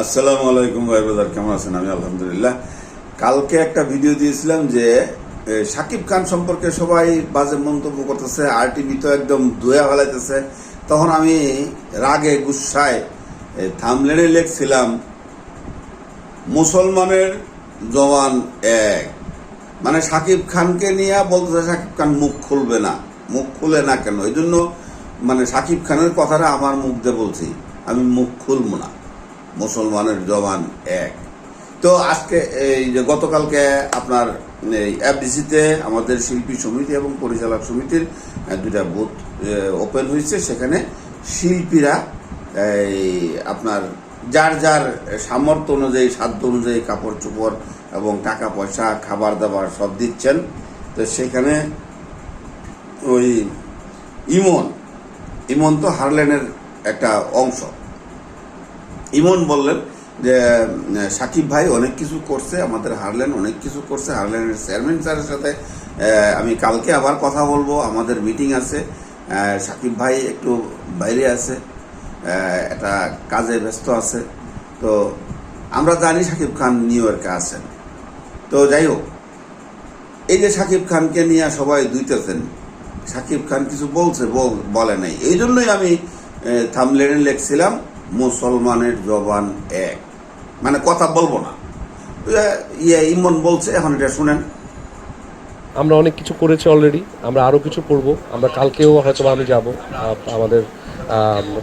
আসসালামু আলাইকুম ভাই বাজার কেমন আছেন? আমি আলহামদুলিল্লাহ। কালকে একটা ভিডিও দিয়েছিলাম যে এ, শাকিব খান সম্পর্কে সবাই বাজে মন্তব্য করতেছে আর টিভি তো একদম ধুয়ে ফেলাইতেছে। তখন আমি রাগে গুসায় থামলেনে লেখছিলাম মুসলমানের জওয়ান এক। মানে শাকিব খানকে নিয়ে বলতেছে শাকিব খান মুখ খুলবে না। মুখ খুলে না কেন? এই জন্য মানে শাকিব খানের কথাটা আমার মুখ দিয়ে বলছি আমি মুখ খুলবো না। মুসলমানের জবান এক। তো আজকে এই যে গতকালকে আপনার এই এফডিসিতে আমাদের শিল্পী সমিতি এবং পরিচালক সমিতির দুটা বুথ ওপেন হয়েছে। সেখানে শিল্পীরা এই আপনার যার যার সামর্থ্য অনুযায়ী, সাধ্য অনুযায়ী কাপড় চোপড় এবং টাকা পয়সা, খাবার দাবার সব দিচ্ছেন। তো সেখানে ওই ইমন ইমন তো হারলেনের একটা অংশ। ইমন বললেন যে, সাকিব ভাই অনেক কিছু করছে, আমাদের হারলেন অনেক কিছু করছে, হারলেনের চেয়ারম্যান স্যারের সাথে আমি কালকে আবার কথা বলব, আমাদের মিটিং আছে সাকিব ভাই একটু বাইরে আছে একটা কাজে ব্যস্ত আছে, তো আমরা জানি সাকিব খান নিউ ইয়র্কে আছেন। তো যাই হোক, এই যে সাকিব খানকে নিয়ে সবাই দুইতেছেন, সাকিব খান কিছু বলছে, বল- বলে নাই, এই জন্যই আমি থামলেনে লিখছিলাম মুসলমানের জবান এক। মানে কথা বলব না। ইয়ে ইমন বলছে, এখন এটা শুনেন। আমরা অনেক কিছু করেছি অলরেডি আমরা আরও কিছু করব। আমরা কালকেও হয়তো আমি যাব আমাদের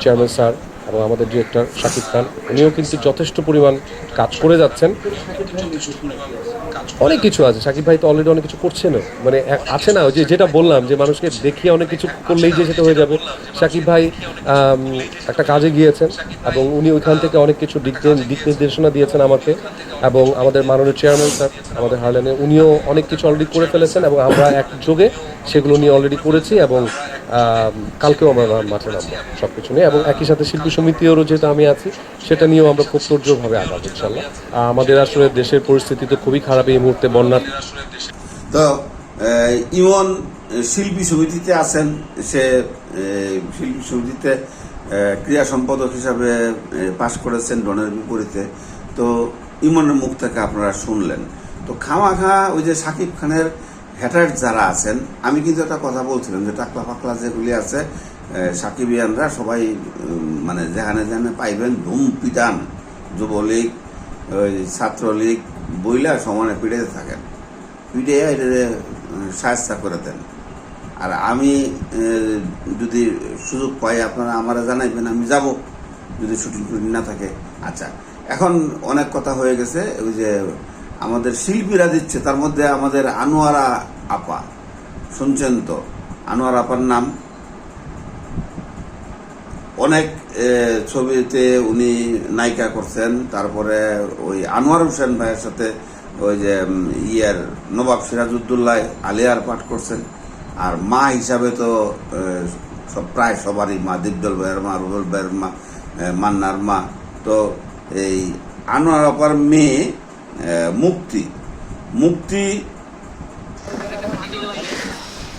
চেয়ারম্যান স্যার এবং আমাদের ডিরেক্টর শাকিব খান, উনিও কিন্তু যথেষ্ট পরিমাণ কাজ করে যাচ্ছেন। অনেক কিছু আছে। শাকিব ভাই তো অলরেডি অনেক কিছু করছেন মানে আছে না যে যেটা বললাম যে মানুষকে দেখিয়ে অনেক কিছু করলেই যে সেটা হয়ে যাবে। শাকিব ভাই একটা কাজে গিয়েছেন এবং উনি ওইখান থেকে অনেক কিছু দিক দিক নির্দেশনা দিয়েছেন আমাকে এবং আমাদের মাননীয় চেয়ারম্যান স্যার আমাদের হারলেনে, উনিও অনেক কিছু অলরেডি করে ফেলেছেন এবং আমরা একযোগে সেগুলো নিয়ে অলরেডি করেছি এবং কালকেও আমরা মাঠে নামবো সব কিছু নিয়ে। এবং একই সাথে শিল্পী সমিতিরও যেহেতু আমি আছি, সেটা নিয়েও আমরা খুব তোড়জোড়ভাবে আগাবো, ইনশাল্লাহ। আমাদের আসলে দেশের পরিস্থিতি তো খুবই খারাপ এই মুহূর্তে, বন্যার তো ইমন শিল্পী সমিতিতে আছেন, সে শিল্পী সমিতিতে ক্রীড়া সম্পাদক হিসাবে পাশ করেছেন ডনের বিপরীতে। তো ইমনের মুখ থেকে আপনারা শুনলেন। তো খামাখা ওই যে সাকিব খানের হ্যাটার যারা আছেন, আমি কিন্তু একটা কথা বলছিলাম যে টাকলা ফাকলা যেগুলি আছে সাকিবিয়ানরা সবাই মানে যেখানে যেখানে পাইবেন, ধুম পিটান, যুবলীগ, ওই ছাত্রলীগ, বইলা সমানে পিটাইতে থাকেন। পিটে এটা সাহায্য করে দেন। আর আমি যদি সুযোগ পাই, আপনারা আমারা জানাইবেন, আমি যাব। যদি শুটিং টুটিং না থাকে আচ্ছা। এখন অনেক কথা হয়ে গেছে, ওই যে আমাদের শিল্পীরা দিচ্ছে, তার মধ্যে আমাদের আনোয়ারা আপা, শুনছেন তো? আনোয়ার আপার নাম। অনেক ছবিতে উনি নায়িকা করছেন, তারপরে ওই আনোয়ার হোসেন ভাইয়ের সাথে ওই যে ইয়ার নবাব সিরাজউদ্দৌল্লাহ আলিয়ার পাঠ করছেন। আর মা হিসাবে তো সব প্রায় সবারই মা দিবদল ভাইয়ের মা, রুবেল ভাইয়ের মা মান্নার মা। তো এই আনোয়ার আপার মেয়ে মুক্তি। মুক্তি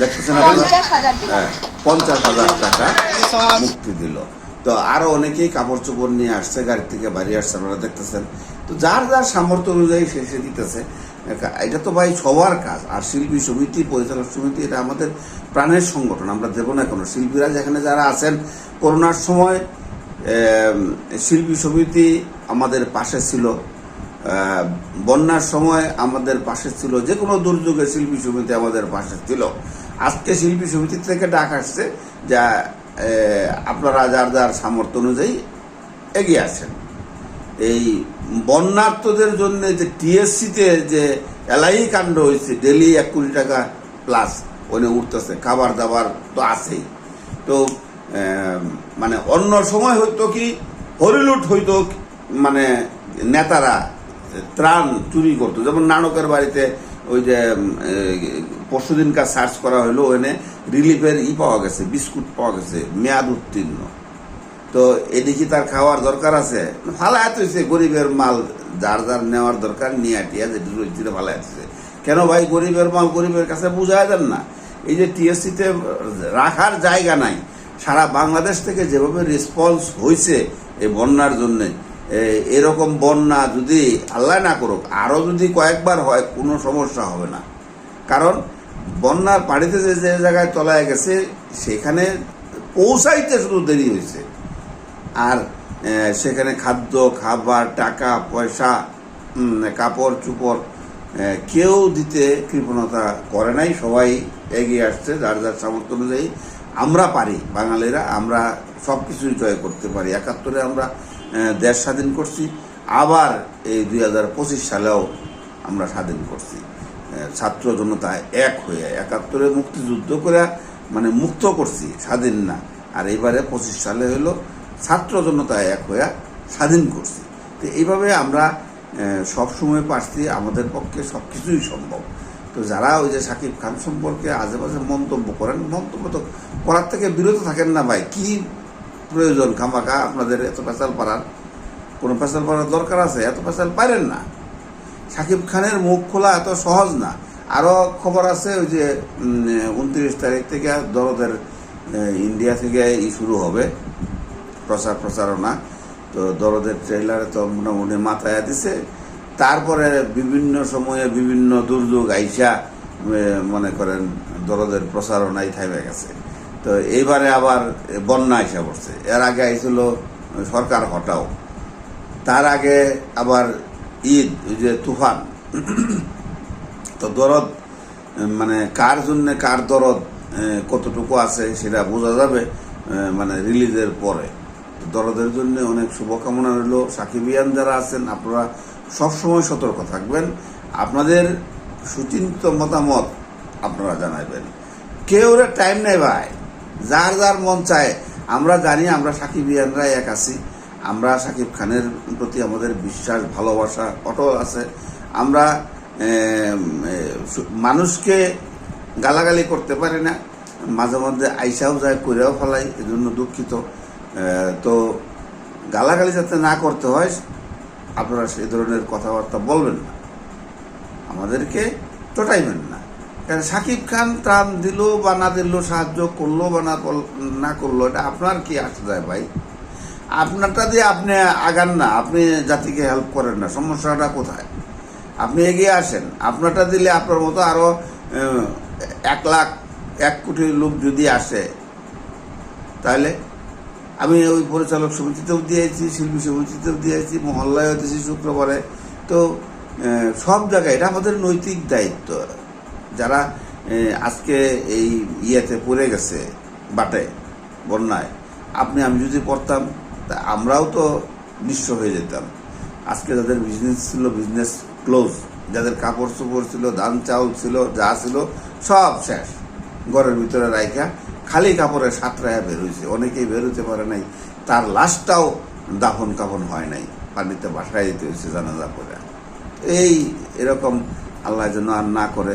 দেখতেছেন পঞ্চাশ হাজার টাকা। হ্যাঁ, পঞ্চাশ হাজার টাকা মুক্তি দিল। তো আরও অনেকেই কাপড় চোপড় নিয়ে আসছে গাড়ি থেকে বাড়ি আসছে আপনারা দেখতেছেন। তো যার যার সামর্থ্য অনুযায়ী সে সে দিতেছে। এটা তো ভাই সবার কাজ। আর শিল্পী সমিতি পরিচালক সমিতি এটা আমাদের প্রাণের সংগঠন আমরা দেবো না কোনো। শিল্পীরা যেখানে যারা আছেন করোনার সময় শিল্পী সমিতি আমাদের পাশে ছিল। বন্যার সময় আমাদের পাশে ছিল যে কোনো দুর্যোগে শিল্পী সমিতি আমাদের পাশে ছিল। আজকে শিল্পী সমিতি থেকে ডাক আসছে যা আপনারা যার যার সামর্থ্য অনুযায়ী এগিয়ে আসেন। এই বন্যার্থদের জন্য যে টিএসসিতে যে এলাই কাণ্ড হয়েছে, ডেলি এক কোটি টাকা প্লাস ওনে উঠতেছে, খাবার দাবার তো আছেই। তো মানে অন্য সময় হইতো কি, হরিলুট হইতো মানে নেতারা ত্রাণ চুরি করতো। যেমন নানকের বাড়িতে ওই যে পরশুদিনকার সার্চ করা হলো ওখানে রিলিফের ই পাওয়া গেছে, বিস্কুট পাওয়া গেছে, মেয়াদ উত্তীর্ণ। তো এদিকে তার খাওয়ার দরকার আছে। ফালায়াত হয়েছে গরিবের মাল যার যার নেওয়ার দরকার, নিয়ে আটিয়া যেটি রয়েছে, ফালায়াত হয়েছে কেন ভাই, গরিবের মাল গরিবের কাছে বুঝায় দেন না? এই যে টিএসসিতে রাখার জায়গা নাই, সারা বাংলাদেশ থেকে যেভাবে রেসপন্স হয়েছে এই বন্যার জন্যে এরকম বন্যা যদি আল্লাহ না করুক আরও যদি কয়েকবার হয়, কোনো সমস্যা হবে না। কারণ বন্যার পানিতে যে যে জায়গায় তলায় গেছে, সেখানে পৌঁছাইতে শুধু দেরি হয়েছে। আর সেখানে খাদ্য, খাবার, টাকা, পয়সা কাপড়, চুপড় কেউ দিতে কৃপণতা করে নাই। সবাই এগিয়ে আসছে, যার যার সামর্থ্য অনুযায়ী আমরা পারি। বাঙালিরা, আমরা সব কিছুই জয় করতে পারি। একাত্তরে আমরা দেশ স্বাধীন করছি। আবার এই দুই হাজার পঁচিশ সালেও আমরা স্বাধীন করছি। ছাত্র জনতা এক হয়ে একাত্তরে মুক্তিযুদ্ধ করে মানে মুক্ত করছি, স্বাধীন না। আর এবারে পঁচিশ সালে হলো ছাত্র জনতা এক হয়ে স্বাধীন করছি। তো এইভাবে আমরা সব সময় পারছি, আমাদের পক্ষে সব কিছুই সম্ভব। তো যারা ওই যে সাকিব খান সম্পর্কে বাজে মন্তব্য করেন, মন্তব্য তো করার থেকে বিরত থাকেন না ভাই। কি প্রয়োজন খামাখা, আপনাদের এত পেশাল পাড়ার। কোনো পেশাল পাড়ার দরকার আছে? এত পেশাল পারেন না। সাকিব খানের মুখ খোলা এত সহজ না। আরও খবর আছে ওই যে উনত্রিশ তারিখ থেকে দরদের ইন্ডিয়া থেকে ই শুরু হবে। প্রচার প্রচারণা। তো দরদের ট্রেলারে তো মোটামুটি মাথায় দিছে। তারপরে বিভিন্ন সময়ে বিভিন্ন দুর্যোগ আইসা মনে করেন দরদের প্রচারণাই থামে গেছে। তো এইবারে আবার বন্যা আইসা পড়ছে। এর আগে আইছিল সরকার হটাও। তার আগে আবার ঈদ যে তুফান। তো দরদ মানে কার জন্য কার দরদ কতটুকু আছে সেটা বোঝা যাবে মানে রিলিজের পরে। দরদের জন্য অনেক শুভকামনা রইল। সাকিবিয়ান যারা আছেন, আপনারা সবসময় সতর্ক থাকবেন। আপনাদের সুচিন্ত মতামত আপনারা জানাবেন কেউ টাইম নেই ভাই। যার যার মন চায়, আমরা জানি আমরা সাকিব সাকিবিয়ানরা এক আছি। আমরা সাকিব খানের প্রতি আমাদের বিশ্বাস, ভালোবাসা অটল আছে। আমরা সু- মানুষকে গালাগালি করতে পারি না। মাঝে মধ্যে আইসাও যায় করেও ফেলাই, এজন্য দুঃখিত। তো গালাগালি যাতে না করতে হয়, আপনারা সেই ধরনের কথাবার্তা বলবেন না। আমাদেরকে চটাইবেন না। সাকিব খান ত্রাণ দিল বা না দিল, সাহায্য করল বা না না করল, এটা আপনার কি আসে যায় ভাই? আপনারটা দিয়ে আপনি আগান না, আপনি জাতিকে হেল্প করেন না, সমস্যাটা কোথায়? আপনি এগিয়ে আসেন, আপনারটা দিলে আপনার মতো আরও এক লাখ, এক কোটি লোক যদি আসে, তাহলে আমি ওই পরিচালক সমিতিতেও দিয়েছি, শিল্পী সমিতিতেও দিয়েছি, মহল্লায়ও দিয়েছি শুক্রবারে। তো সব জায়গায় এটা আমাদের নৈতিক দায়িত্ব। যারা আজকে এই ইয়েতে পড়ে গেছে, বাটে, বন্যায়, আপনি, আমি যদি পড়তাম, তা আমরাও তো নিঃস্ব হয়ে যেতাম। আজকে যাদের বিজনেস ছিল বিজনেস ক্লোজ যাদের কাপড় চোপড় ছিল, ধান, চাউল ছিল, যা ছিল, সব শেষ। ঘরের ভিতরে রাইখা, খালি কাপড়ে সাঁতরায়া বের হয়েছে অনেকেই বের হতে পারে নাই। তার লাশটাও দাফন কাফন হয় নাই। পানিতে বাসায় দিতে হয়েছে জানাজা করে এই এরকম আল্লাহ যেন আর না করে।